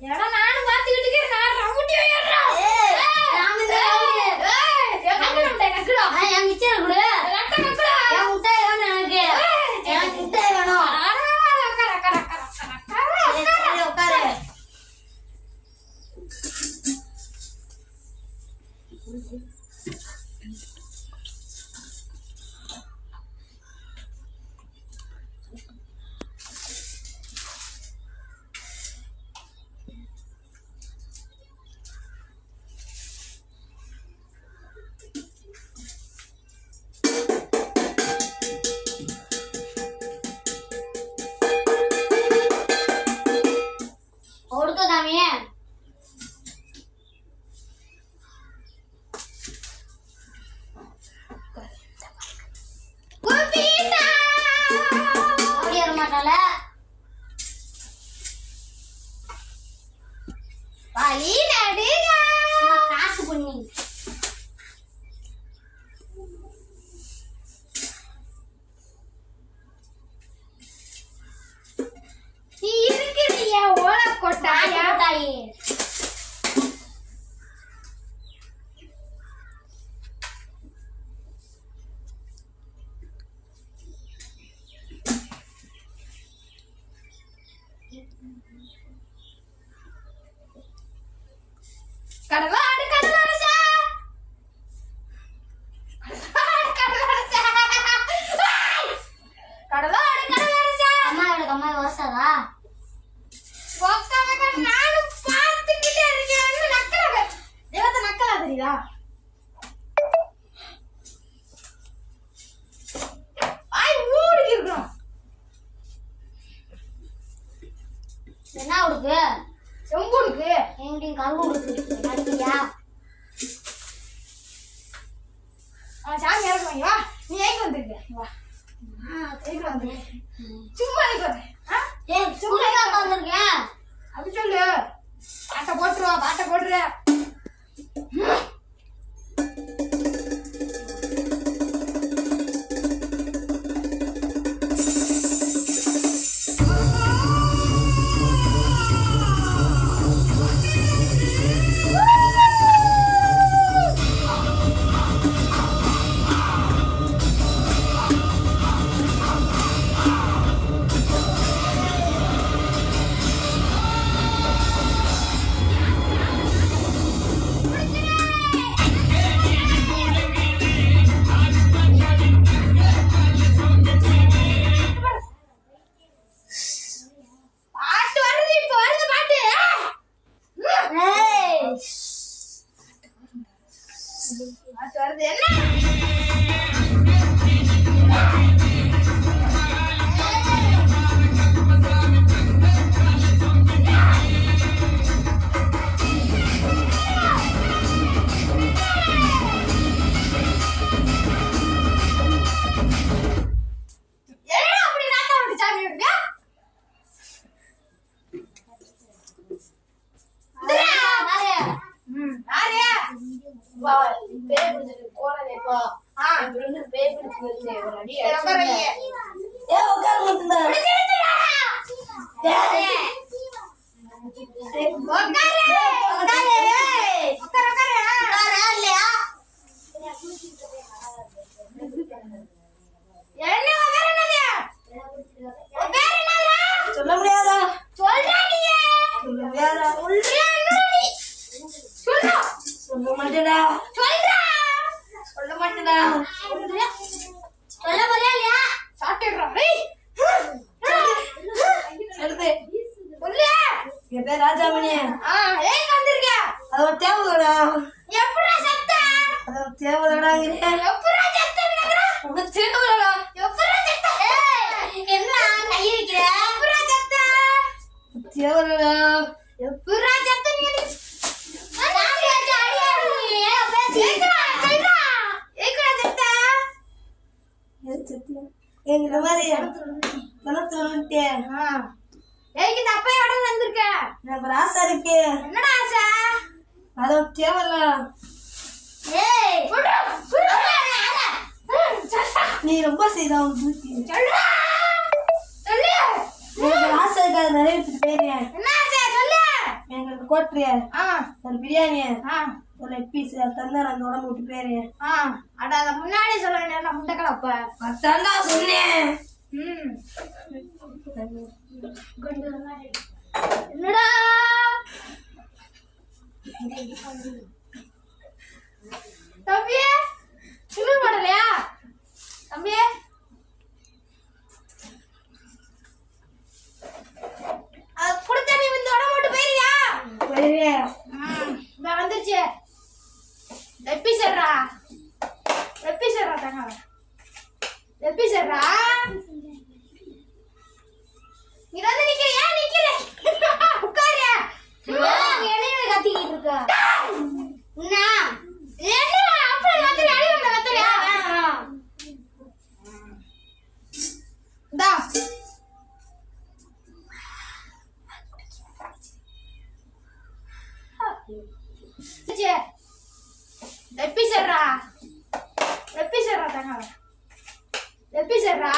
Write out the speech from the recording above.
எடா நானும் பார்த்துக்கிட்டு இருக்கேன். நான் ரவுடி ஏய் நான் இந்த ஏய் எங்க முட்டை நக்குடா என் மிச்சம் குடு. நட்ட நக்குடா என் முட்டை வேணும் எனக்கு. எனக்கு முட்டை வேணும். உட்காரு உட்காரு என்ன உடுக்கு செம்பு உடுக்கு எங்கேயும் கரும்பு உடுக்கு அடிக்கியா சாமி இறக்குவாங்க வா நீ எங்க வந்திருக்க வா. எங்க வந்து சும்மா எங்க சொல்ல முடியாதா சொல்றா சொல்ல முடியாதா சொல்ல மாட்டேடா சொல்றா மாட்டேன் சொல்ல போறியா இல்லையா சாப்பிட்டுடுறோம் வருது சொல்லு. என் பேர் ராஜாமணி. ஏன் வந்திருக்க? அது ஒரு தேவதோடா எப்படி சத்த? அது ஒரு ஒரு ஆசை இருக்கு. என்னடா ஆசை? அது தேவையில்ல நீ ரொம்ப செய்தா சொல்றா. சொல்லு. எனக்கு ஒரு ஆசை இருக்கு அதை நிறைவேற்றிட்டு போயிருக்கேன் எங்களுக்கு கோட்ரியா ஒரு பிரியாணி. ஒரு லெக் பீஸ் தந்தா அந்த உடம்பு விட்டு போயிருக்கேன் அட அத முன்னாடி சொல்ல வேண்டிய முட்டைக்கலப்ப அதான் தான் சொன்னேன். என்னடா 你 need to. எப்பி சொல்றா